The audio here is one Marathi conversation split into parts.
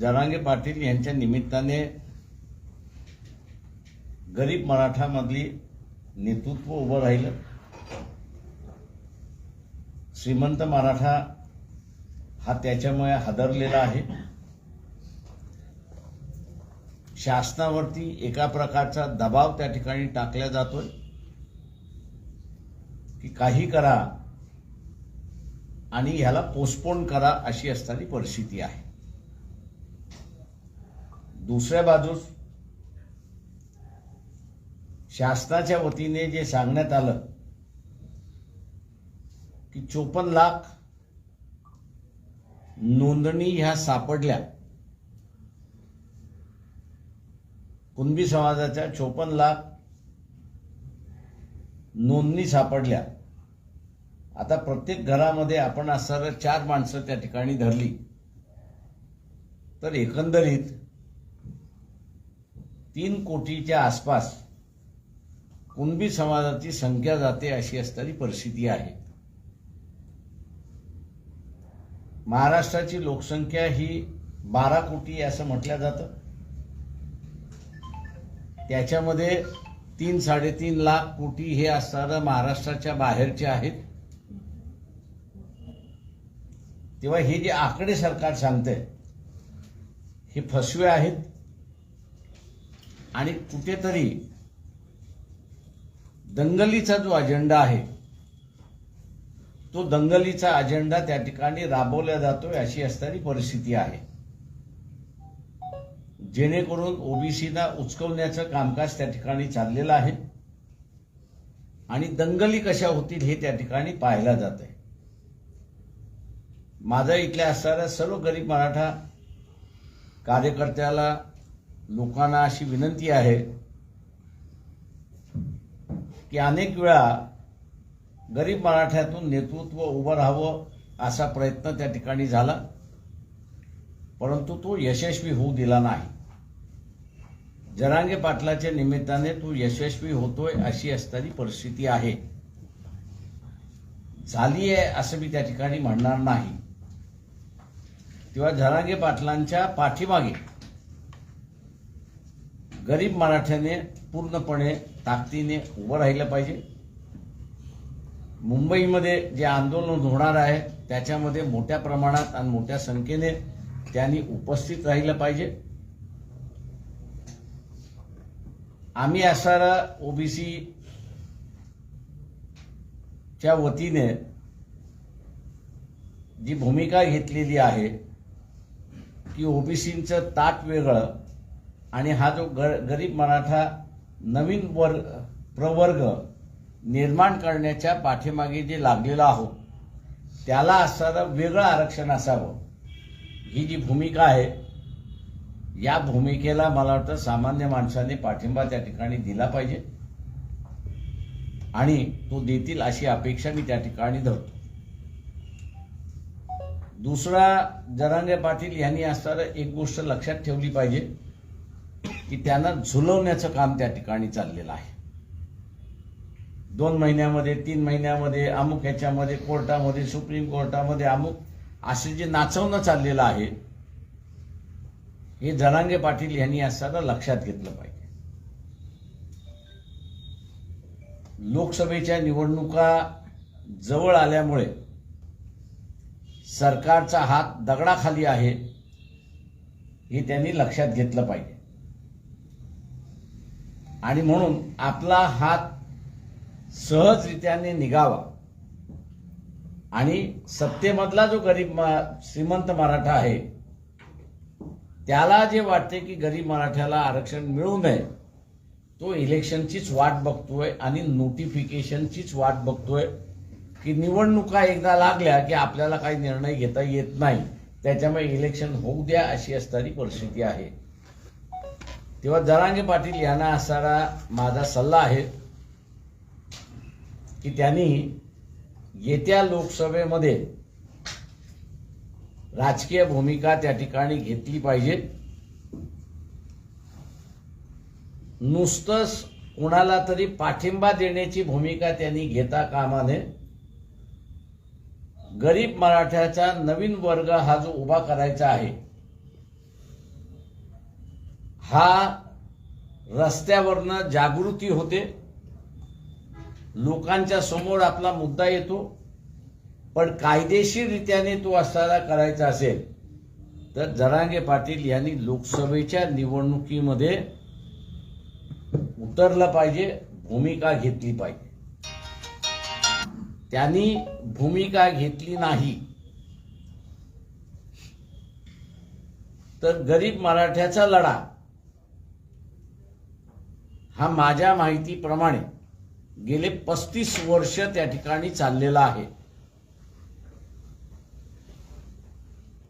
जरांगे पाटील यांच्या निमित्ताने गरीब मराठामधली नेतृत्व उभं राहिलं. श्रीमंत मराठा हा त्याच्यामुळे हादरलेला आहे. शासनावरती एका प्रकारचा दबाव त्या ठिकाणी टाकला जातोय की काही करा आणि ह्याला पोस्टपोन करा अशी असणारी परिस्थिती आहे. दुसऱ्या बाजूस शासनाच्या वतीने जे सांगण्यात आलं की चोपन्न लाख नोंदणी ह्या सापडल्या. कुणबी समाजाच्या चोपन्न लाख नोंदणी सापडल्या. आता प्रत्येक घरामध्ये आपण असणारं चार माणसं त्या ठिकाणी धरली. तर एकंदरीत तीन कोटीच्या आसपास कुणबी समाजाची संख्या जाते अशी असणारी परिस्थिती आहे. महाराष्ट्राची लोकसंख्या ही बारा कोटी असं म्हटलं जातं. त्याच्यामध्ये तीन साडेतीन लाख कोटी हे असणारं महाराष्ट्राच्या बाहेरचे आहेत. तेव्हा हे जे आकडे सरकार सांगतंय हे फसवे आहेत. आणि कुठेतरी दंगलीचा जो अजेंडा आहे तो दंगलीचा अजेंडा त्या ठिकाणी राबवला जातोय अशी असणारी परिस्थिती आहे. जेणेकरून ओबीसीना उचकवण्याचं कामकाज त्या ठिकाणी चाललेलं आहे आणि दंगली कशा होतील हे त्या ठिकाणी पाहायला जात आहे. माझा इथल्या असणाऱ्या सर्व गरीब मराठा कार्यकर्त्याला लोकांना अशी विनंती आहे की अनेक वेळा गरीब मराठ्यातून नेतृत्व उभं राहावं असा प्रयत्न त्या ठिकाणी झाला. परंतु तो यशस्वी होऊ दिला नाही. जरांगे पाटलाच्या निमित्ताने तो यशस्वी होतोय अशी असणारी परिस्थिती आहे. झाली आहे असं मी त्या ठिकाणी म्हणणार नाही. तेव्हा जरांगे पाटलांच्या पाठीमागे गरीब मराठ्याने पूर्णपणे ताकदीने उभं राहिलं पाहिजे. मुंबईमध्ये जे आंदोलन होणार आहे त्याच्यामध्ये मोठ्या प्रमाणात आणि मोठ्या संख्येने त्यांनी उपस्थित राहिलं पाहिजे. आम्ही असणारा ओबीसी च्या वतीने जी भूमिका घेतलेली आहे की ओबीसींचं ताट वेगळं आणि हा जो ग गरीब मराठा नवीन वर्ग प्रवर्ग निर्माण करण्याच्या पाठीमागे जे लागलेला आहोत त्याला असणारं वेगळं आरक्षण असावं. ही जी भूमिका आहे या भूमिकेला मला वाटतं सामान्य माणसाने पाठिंबा त्या ठिकाणी दिला पाहिजे. आणि तो देतील अशी अपेक्षा मी त्या ठिकाणी धरतो. दुसरा जरांगे पाटील यांनी असणारं एक गोष्ट लक्षात ठेवली पाहिजे. की त्यांना झुलवण्याचं काम त्या ठिकाणी चाललेलं आहे. दोन महिन्यामध्ये तीन महिन्यामध्ये अमुक ह्याच्यामध्ये कोर्टामध्ये सुप्रीम कोर्टामध्ये अमुक असे जे नाचवणं चाललेलं आहे हे जरांगे पाटील यांनी असताना लक्षात घेतलं पाहिजे. लोकसभेच्या निवडणुका जवळ आल्यामुळे सरकारचा हात दगडाखाली आहे हे त्यांनी लक्षात घेतलं पाहिजे. आणि म्हणून आपला हात सहजरित्याने निघावा. आणि सत्तेमधला जो गरीब मा- श्रीमंत मराठा आहे त्याला जे वाटते की गरीब मराठ्याला आरक्षण मिळू नये तो इलेक्शनचीच वाट बघतोय आणि नोटिफिकेशनचीच वाट बघतोय की निवडणुका एकदा लागल्या की आपल्याला काही निर्णय घेता येत नाही. त्याच्यामुळे इलेक्शन होऊ द्या अशी असणारी परिस्थिती आहे. तेव्हा जरांगे पाटील यांना असणारा माझा सल्ला आहे की त्यांनी येत्या लोकसभेमध्ये राजकीय भूमिका त्या ठिकाणी घेतली पाहिजे. नुसतंच कुणाला तरी पाठिंबा देण्याची भूमिका त्यांनी घेता कामा नये गरीब मराठ्याचा नवीन वर्ग हा जो उभा करायचा आहे हा रस्त्यावरनं जागृती होते. लोकांच्या समोर आपला मुद्दा येतो. पण कायदेशीररित्याने तो असताना करायचा असेल तर जरांगे पाटील यांनी लोकसभेच्या निवडणुकीमध्ये उतरलं पाहिजे भूमिका घेतली पाहिजे. त्यांनी भूमिका घेतली नाही. तर गरीब मराठ्याचा लढा हा माझ्या माहितीप्रमाणे गेले पस्तीस वर्ष त्या ठिकाणी चाललेला आहे.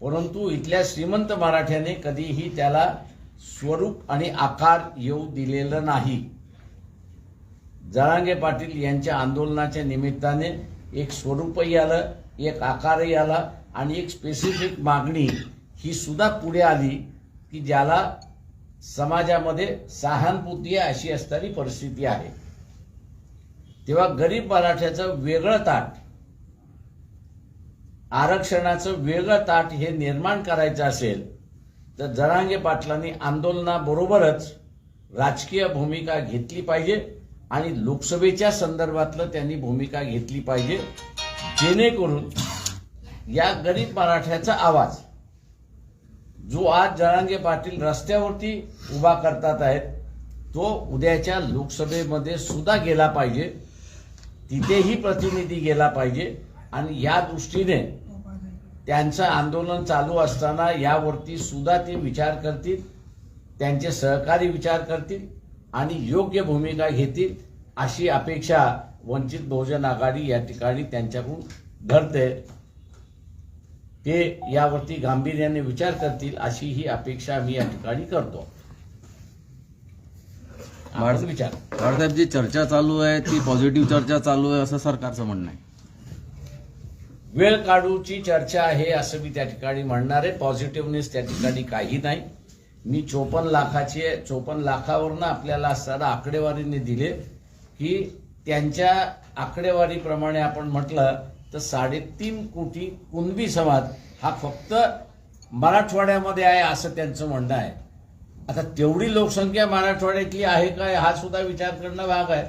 परंतु इथल्या श्रीमंत मराठ्याने कधीही त्याला स्वरूप आणि आकार येऊ दिलेलं नाही. जरांगे पाटील यांच्या आंदोलनाच्या निमित्ताने एक स्वरूपही आलं एक आकारही आला आणि एक स्पेसिफिक मागणी ही सुद्धा पुढे आली की ज्याला समाजामध्ये सहानुभूती अशी असणारी परिस्थिती आहे. तेव्हा गरीब मराठ्याचं वेगळं ताट आरक्षणाचं वेगळं ताट हे निर्माण करायचं असेल तर जरांगे पाटलांनी आंदोलनाबरोबरच राजकीय भूमिका घेतली पाहिजे आणि लोकसभेच्या संदर्भातलं त्यांनी भूमिका घेतली पाहिजे जेणेकरून या गरीब मराठ्याचा आवाज जो आज जरांगे पाटील रस्त्यावरती उभा करतात आहेत तो उद्याच्या लोकसभेमध्ये सुद्धा गेला पाहिजे. तिथेही प्रतिनिधी गेला पाहिजे. आणि या दृष्टीने त्यांचं आंदोलन चालू असताना यावरती सुद्धा ते विचार करतील त्यांचे सहकारी विचार करतील आणि योग्य भूमिका घेतील अशी अपेक्षा वंचित बहुजन आघाडी या ठिकाणी त्यांच्याकडून धरते. ते यावरती गांभीर्याने विचार करतील अशी ही अपेक्षा मी या ठिकाणी करतो. विचार. साहेब जी चर्चा चालू आहे ती पॉझिटिव्ह चर्चा चालू आहे असं सरकारचं म्हणणं आहे. वेळ काढूची चर्चा आहे असं मी त्या ठिकाणी म्हणणार आहे. पॉझिटिव्हनेस त्या ठिकाणी काही नाही. मी चोपन्न लाखाची चोपन्न लाखावरनं आपल्याला असताना आकडेवारीने दिले की त्यांच्या आकडेवारीप्रमाणे आपण म्हटलं तर साडेतीन कोटी कुणबी समाज हा फक्त मराठवाड्यामध्ये आहे असं त्यांचं म्हणणं आहे. आता तेवढी लोकसंख्या मराठवाड्यातली आहे काय हा सुद्धा विचार करणं भाग आहे.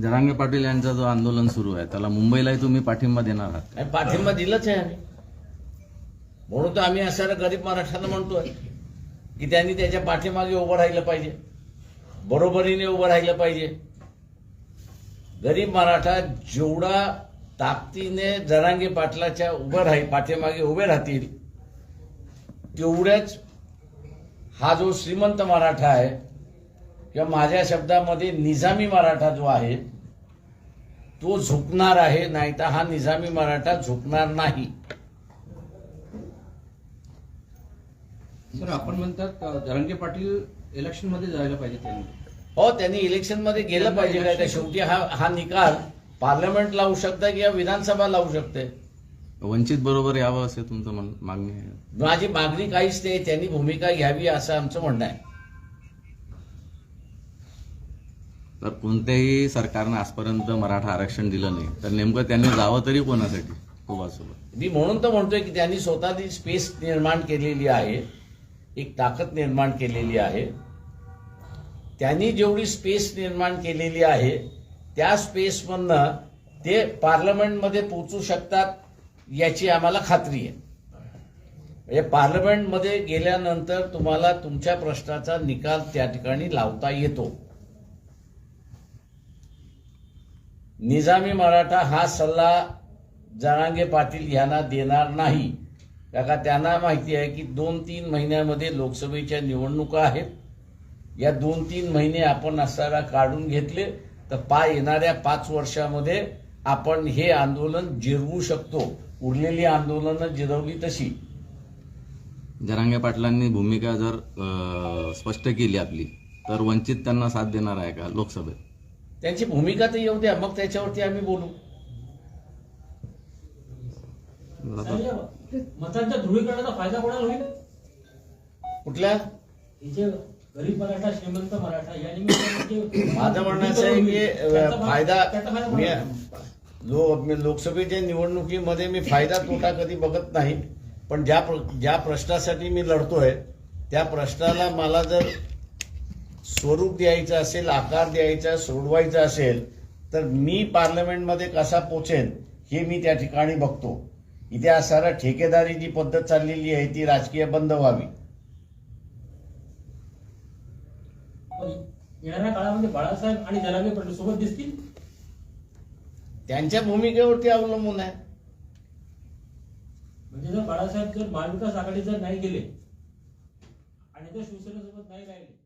जरांगे पाटील यांचा जो आंदोलन सुरू आहे त्याला मुंबईलाही तुम्ही पाठिंबा देणार आहात. पाठिंबा दिलाच आहे आम्ही. म्हणून तर आम्ही असणाऱ्या गरीब मराठ्यांना म्हणतोय की त्यांनी त्याच्या पाठीमागे उभं राहिलं पाहिजे. बरोबरीने उभं राहिलं पाहिजे. गरीब मराठा जेवढा ताकदीने जरांगे पाटलाच्या उभं राहील पाठीमागे उभे राहतील तेवढ्याच हा जो श्रीमंत मराठा आहे किंवा माझ्या शब्दामध्ये निजामी मराठा जो आहे तो झुकणार आहे नाही तर हा निजामी मराठा झुकणार नाही. सर आपण म्हणतात जरांगे पाटील इलेक्शनमध्ये जायला पाहिजे त्यांनी. हो त्यांनी इलेक्शनमध्ये गेलं पाहिजे काय? तर शेवटी हा हा निकाल पार्लमेंट लावू शकतं किंवा विधानसभा लावू शकते वंचित बरोबर यावं असे तुमचं मागणी आहे? माझी मागणी काहीच नाही त्यांनी भूमिका घ्यावी असं आमचं म्हणणं आहे. तर कोणत्याही सरकारनं आजपर्यंत मराठा आरक्षण दिलं नाही. तर नेमकं त्यांनी जावं तरी कोणासाठी? सोबत मी म्हणून तर म्हणतोय की त्यांनी स्वतःची स्पेस निर्माण केलेली आहे. एक ताकद निर्माण केलेली आहे. त्यांनी जेवढी स्पेस निर्माण केलेली आहे त्या स्पेसमधनं ते पार्लमेंटमध्ये पोचू शकतात याची आम्हाला खात्री आहे. म्हणजे पार्लमेंटमध्ये गेल्यानंतर तुम्हाला तुमच्या प्रश्नाचा निकाल त्या ठिकाणी लावता येतो. निजामी मराठा हा सल्ला जरांगे पाटील यांना देणार नाही. का त्यांना माहिती आहे की दोन तीन महिन्यामध्ये लोकसभेच्या निवडणुका आहेत. या दोन तीन महिने आपण असताना काढून घेतले तर पा येणाऱ्या पाच वर्षामध्ये आपण हे आंदोलन जिरवू शकतो. उरलेली आंदोलनं जिरवली तशी. जरांगे पाटलांनी भूमिका जर स्पष्ट केली आपली तर वंचित त्यांना साथ देणार आहे का लोकसभेत? त्यांची भूमिका तर येऊ द्या मग त्याच्यावरती आम्ही बोलू. मतांच्या ध्रुवीकरणाचा फायदा कोणाला होईल? कुठल्या? इथे गरीब मराठा श्रीमंत मराठा या निमित्ताने जे- माझं म्हणणं असं आहे की फायदा- मी कोणाला? लो मी लोकसभेच्या निवडणुकीमध्ये मी फायदा तोटा कधी बघत नाही पण ज्या प्र- ज्या प्रश्नासाठी मी लढतोय त्या प्रश्नाला मला जर स्वरूप द्यायचं असेल आकार द्यायचा सोडवायचा असेल तर मी पार्लमेंटमध्ये कसा पोचेन हे मी त्या ठिकाणी बघतो. सारा ठेकेदारी जी पद्धत चाललेली आहे ती राजकीय बंद व्हावी. येणाऱ्या काळामध्ये बाळासाहेब आणि जनागे पाटील सोबत दिसतील? त्यांच्या भूमिकेवरती अवलंबून आहे. म्हणजे जर बाळासाहेब जर महाविकास आघाडी जर नाही गेले आणि जर शिवसेनेसोबत नाही राहिले